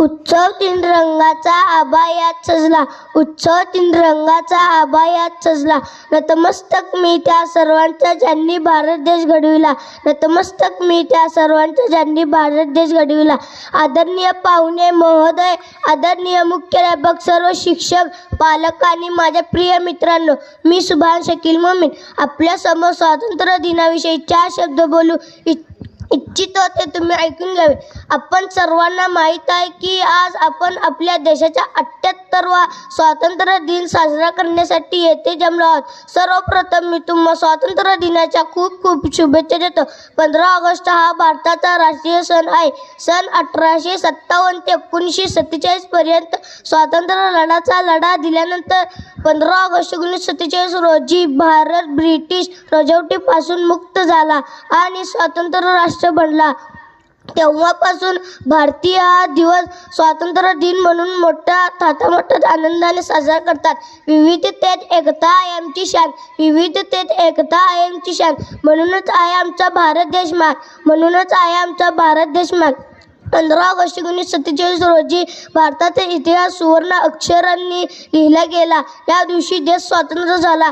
उत्सव तीन रंगाचा आबायात सजला. उत्सव तीन रंगाचा आबायात सजला. नतमस्तक मी त्या सर्वांचा ज्यांनी भारत देश घडविला. नतमस्तक मी त्या सर्वांचा ज्यांनी भारत देश घडविला. आदरणीय पाहुणे महोदय आदरणीय मुख्याध्यापक सर्व शिक्षक पालक आणि माझ्या प्रिय मित्रांनो मी सुभान शकील मोमीन. आपल्यासमोर स्वातंत्र्य दिनाविषयी चार शब्द बोलू. इच्छ इच्छितो ते तुम्ही ऐकून घ्यावे. आपण सर्वांना माहीत आहे की आज आपण आपल्या देशाच्या अठ्ठ्याहत्तरवा स्वातंत्र्य दिन साजरा करण्यासाठी येथे जमलो आहोत सर्वप्रथम मी तुम्हा स्वातंत्र्य दिनाच्या खूप खूप शुभेच्छा देतो. पंधरा ऑगस्ट हा भारताचा राष्ट्रीय सण आहे. सन अठराशे सत्तावन्न ते एकोणीसशे सत्तेचाळीस पर्यंत स्वातंत्र्य लढाचा लढा दिल्यानंतर पंधरा ऑगस्ट एकोणीसशे सत्तेचाळीस रोजी भारत ब्रिटिश राजवटीपासून मुक्त झाला आणि स्वतंत्र राष्ट्र बनला. तेव्हापासून भारतीय हा दिवस स्वातंत्र्य दिन म्हणून मोठ्या थाटामाटात आनंदाने साजरा करतात. विविधतेत एकता आहे आमची शान. विविधतेत एकता आहे आमची शान. म्हणूनच आहे आमचा भारत देश मान. म्हणूनच आहे आमचा भारत देश मान. पंधरा ऑगस्ट एकोणीसशे सत्तेचाळीस रोजी भारताचा इतिहास सुवर्ण अक्षरांनी लिहिला गेला. या दिवशी देश स्वतंत्र झाला.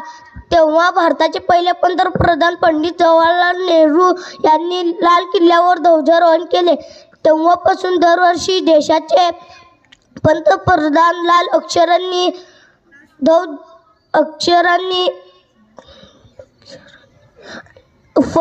तेव्हा भारताचे पहिले पंतप्रधान पंडित जवाहरलाल नेहरू यांनी लाल किल्ल्यावर ध्वजारोहण केले. तेव्हापासून दरवर्षी देशाचे पंतप्रधान लाल अक्षरांनी ध्वज अक्षरांनी फ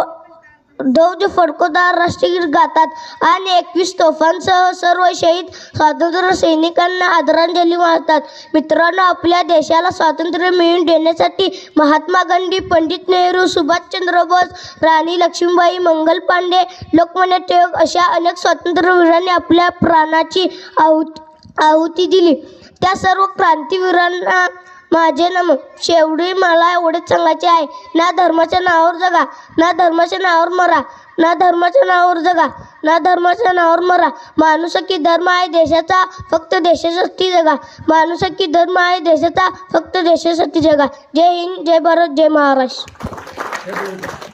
ध्वज फडकोदार राष्ट्रगीत गातात आणि एकवीस तोफांसह सर्व शहीद स्वातंत्र्य सैनिकांना आदरांजली वाहतात. मित्रांनो आपल्या देशाला स्वातंत्र्य मिळवून देण्यासाठी महात्मा गांधी पंडित नेहरू सुभाषचंद्र बोस राणी लक्ष्मीबाई मंगल पांडे लोकमान्य टिळक अशा अनेक स्वातंत्र्यवीरांनी आपल्या प्राणाची आहुत आहुती दिली. त्या सर्व क्रांतीवीरांना माझे नम शेवटी मला एवढेच सांगायचे आहे. ना धर्माच्या नावावर जगा ना धर्माच्या नावावर मरा ना धर्माच्या नावावर जगा ना धर्माच्या नावावर मरा. माणुसकी धर्म आहे देशाचा फक्त देशासाठी जगा. माणूस की धर्म आहे देशाचा फक्त देशासाठी जगा. जय हिंद जय भारत जय महाराष्ट्र.